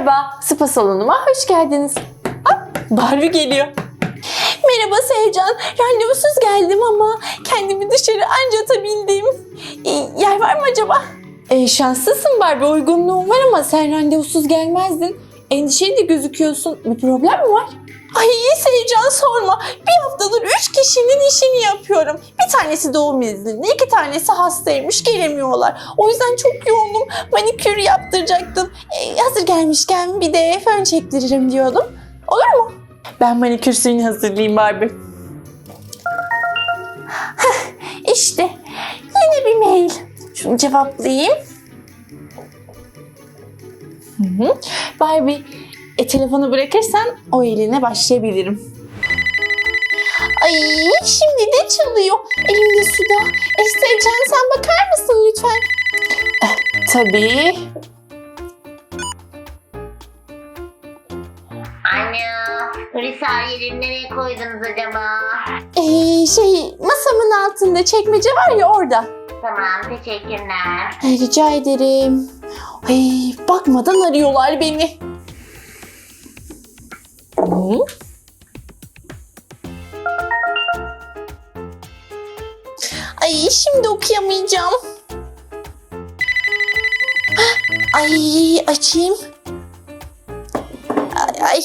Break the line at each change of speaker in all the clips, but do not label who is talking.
Merhaba, spa salonuma hoş geldiniz. Ah, Barbie geliyor. Merhaba Sevcan, randevusuz geldim ama kendimi dışarı anca atabildim. Ee, yer var mı acaba? Ee, şanslısın Barbie, uygunluğun var ama sen randevusuz gelmezdin. Endişeli de gözüküyorsun. Bir problem mi var? Ay Sevcan sorma. Bir haftadır üç kişinin işini yapıyorum. Bir tanesi doğum izninde, iki tanesi hastaymış, gelemiyorlar. O yüzden çok yoğunum. Manikür yaptıracaktım. Hazır gelmişken bir de fön çektiririm diyordum. Olur mu? Ben manikür suyunu hazırlayayım Barbie. İşte yine bir mail. Şunu cevaplayayım. Hı hı. Barbie, e, telefonu bırakırsan o eline başlayabilirim. Ay şimdi de çalıyor. Elimde suda. E, Sevcan sen bakar mısın lütfen? Eh, tabii.
Hulusi yerini nereye koydunuz acaba?
Ee, şey masamın altında çekmece var ya orada.
Tamam, teşekkürler.
Ay, rica ederim. Ay, bakmadan arıyorlar beni. Hı? Ay şimdi okuyamayacağım. Ay açayım. Ay,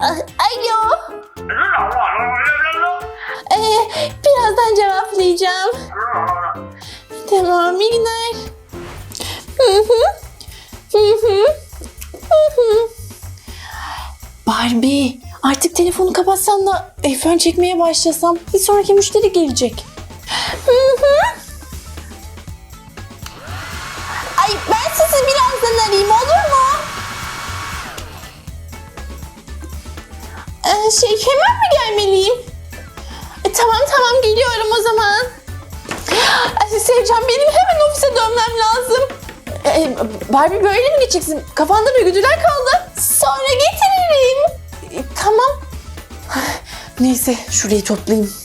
a- alo. Ee, birazdan cevaplayacağım. Tamam iyi günler. Hı hı. Hı. Barbie artık telefonu kapatsan da e, fön çekmeye başlasam bir sonraki müşteri gelecek. Hı. Ay ben sizi birazdan arayayım şey hemen mi gelmeliyim? E, tamam tamam geliyorum o zaman. Ay, Sevcan benim hemen ofise dönmem lazım. Ee, Barbie böyle mi geçeceksin? Kafanda bir güdüler kaldı. Sonra getiririm. Ee, tamam. Neyse şurayı toplayayım.